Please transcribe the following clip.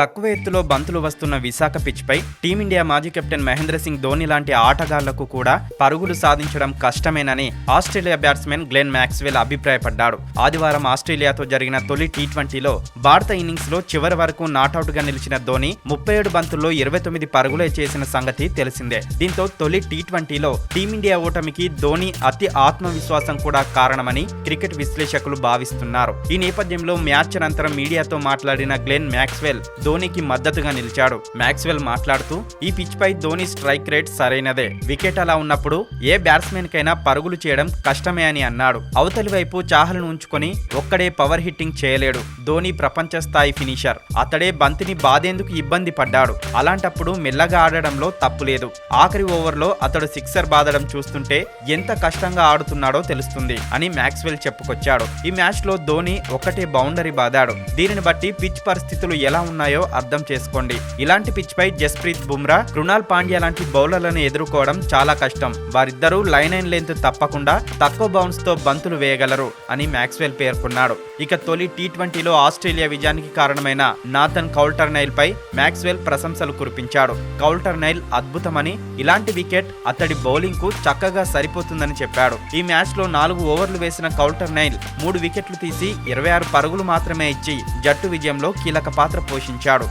తక్కువ ఎత్తులో బంతులు వస్తున్న విశాఖ పిచ్పై టీమిండియా మాజీ కెప్టెన్ మహేంద్ర సింగ్ ధోని లాంటి ఆటగాళ్ళకు కూడా పరుగులు సాధించడం కష్టమేనని ఆస్ట్రేలియా బ్యాట్స్మెన్ గ్లెన్ మ్యాక్స్వెల్ అభిప్రాయపడ్డాడు. ఆదివారం ఆస్ట్రేలియాతో జరిగిన తొలి టీ ట్వంటీలో భారత ఇన్నింగ్స్లో చివరి వరకు నాటౌట్గా నిలిచిన ధోని ముప్పై ఏడు బంతుల్లో ఇరవై తొమ్మిది పరుగులే చేసిన సంగతి తెలిసిందే. దీంతో తొలి టీ ట్వంటీలో టీమిండియా ఓటమికి ధోని అతి ఆత్మవిశ్వాసం కూడా కారణమని క్రికెట్ విశ్లేషకులు భావిస్తున్నారు. ఈ నేపథ్యంలో మ్యాచ్ అనంతరం మీడియాతో మాట్లాడిన గ్లెన్ మ్యాక్స్వెల్ ధోనికి మద్దతుగా నిలిచాడు. మ్యాక్స్వెల్ మాట్లాడుతూ ఈ పిచ్ పై ధోని స్ట్రైక్ రేట్ సరైనదే. వికెట్ అలా ఉన్నప్పుడు ఏ బ్యాట్స్మెన్ కైనా పరుగులు చేయడం కష్టమే అని అన్నాడు. అవతలి వైపు చాహల్ను ఉంచుకొని ఒక్కడే పవర్ హిట్టింగ్ చేయలేడు. ధోని ప్రపంచ స్థాయి ఫినిషర్. అతడే బంతిని బాదేందుకు ఇబ్బంది పడ్డాడు. అలాంటప్పుడు మెల్లగా ఆడడంలో తప్పులేదు ఆఖరి ఓవర్లో అతడు సిక్సర్ బాదడం చూస్తుంటే ఎంత కష్టంగా ఆడుతున్నాడో తెలుస్తుంది అని మ్యాక్స్వెల్ చెప్పుకొచ్చాడు. ఈ మ్యాచ్లో ధోని ఒక్కటే బౌండరీ బాదాడు. దీనిని బట్టి పిచ్ పరిస్థితులు ఎలా ఉన్నాయో అర్థం చేసుకోండి. ఇలాంటి పిచ్ పై జస్ప్రీత్ బుమ్రా కృణాల్ పాండ్యా లాంటి బౌలర్లను ఎదుర్కోవడం చాలా కష్టం. వారిద్దరూ లైన్ అండ్ లెంత్ తప్పకుండా తక్కువ బౌన్స్తో బంతులు వేయగలరు అని మ్యాక్స్వెల్ పేర్కొన్నాడు. ఇక తొలి టీ ట్వంటీలో ఆస్ట్రేలియా విజయానికి కారణమైన నాథన్ కౌల్టర్ నైల్ పై మ్యాక్స్వెల్ ప్రశంసలు కురిపించాడు. కౌల్టర్ నైల్ అద్భుతమని ఇలాంటి వికెట్ అతడి బౌలింగ్కు చక్కగా సరిపోతుందని చెప్పాడు. ఈ మ్యాచ్లో నాలుగు ఓవర్లు వేసిన కౌల్టర్ నైల్ మూడు వికెట్లు తీసి ఇరవై ఆరు పరుగులు మాత్రమే ఇచ్చి జట్టు విజయంలో కీలక పాత్ర పోషించాడు. Chincharo.